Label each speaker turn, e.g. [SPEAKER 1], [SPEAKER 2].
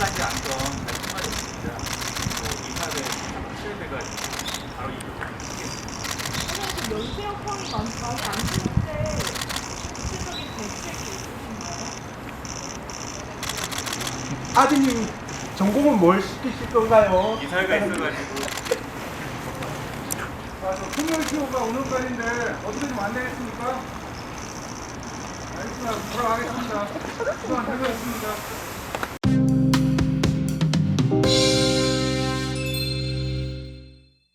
[SPEAKER 1] 끝까지 안전 연수형평이 많이 많이 안 쓰는데 구체적인 대책이 있으신가요?
[SPEAKER 2] 아드님 전공은 뭘 시키실 건가요?
[SPEAKER 3] 이사가 있어가지고
[SPEAKER 4] 아, 저 금요일표가 오는 날인데 어떻게 좀 안 되겠습니까? 알겠습니다. 돌아가겠습니다. 고생했습니다.